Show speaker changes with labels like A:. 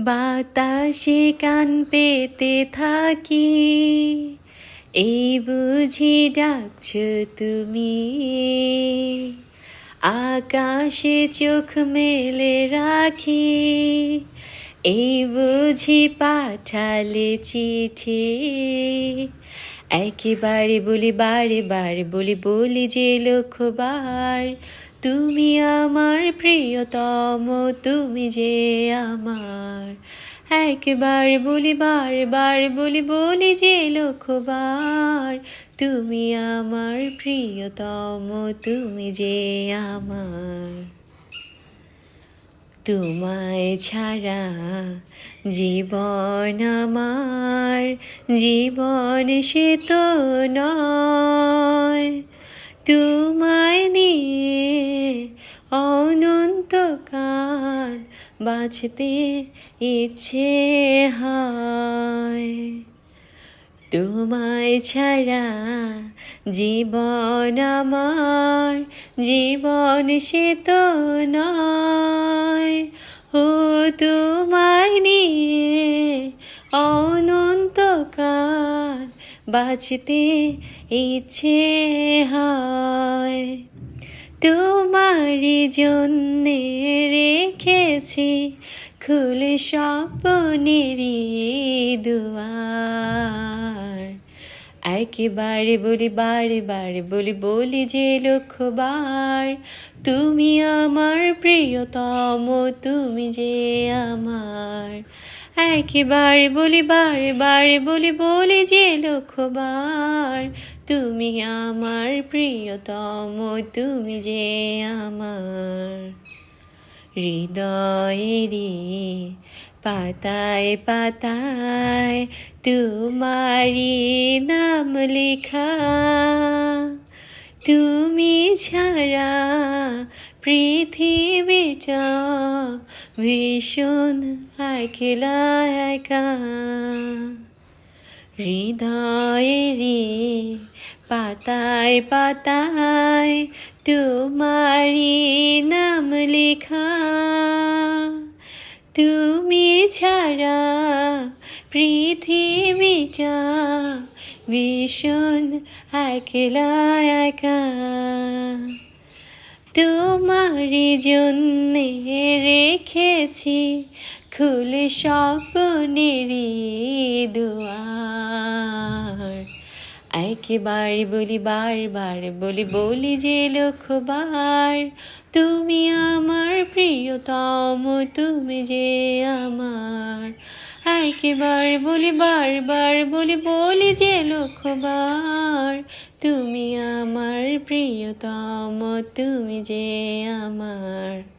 A: বাতাসে কান পেতে থাকি। এই বুঝি ডাকছ তুমি। আকাশে চোখ মেলে রাখি। এই বুঝি পাঠালে চিঠি। একেবারে বলি বারে বারে বলি বলি যে লক্ষ্যবার তুমি আমার প্রিয়তম, তুমি যে আমার। একবার বলি বারে বারে বলি বলি যে লক্ষ্যবার। তুমি আমার প্রিয়তম, তুমি যে আমার। তোমায় ছাড়া জীবন আমার, জীবন সে তো নয়। তোমায় নিয়ে বাঁচতে ইচ্ছে হয়। তোমায় ছাড়া জীবন আমার, জীবন সে তো নয়। ও তোমায় নিয়ে অনন্তকাল বাঁচতে ইচ্ছে হয়। তোমারই জন্যে রেখেছি খুলে স্বপ্নেরই দুয়ার। একেবারে বলি বারে বারে বলি বলি যে লক্ষ্যবার। তুমি আমার প্রিয়তম, তুমি যে আমার। একেবারে বলি বারে বারে বলি বলি যে লক্ষ্যবার। তুমি আমার প্রিয়তম, তুমি যে আমার। হৃদয়েরই পাতায় পাতায় তোমারি নাম লেখা। তুমি ছাড়া পৃথিবীটা ভীষণ একলা একা। হৃদয়েরই পাতায় পাতায় তোমারি নাম লেখা। তুমি ছাড়া পৃথিবীটা ভীষণ একলা একা। তোমারই জন্যে রেখেছি খুলে স্বপ্নেরই দুয়ার। একেবারে বলি বারবার, বলি বলি যে লক্ষ্যবার তুমি আমার প্রিয়তম, তুমি যে আমার। একেবারে বলি বারবার, বলি বলি যে লক্ষ্যবার তুমি আমার প্রিয়তম, তুমি যে আমার।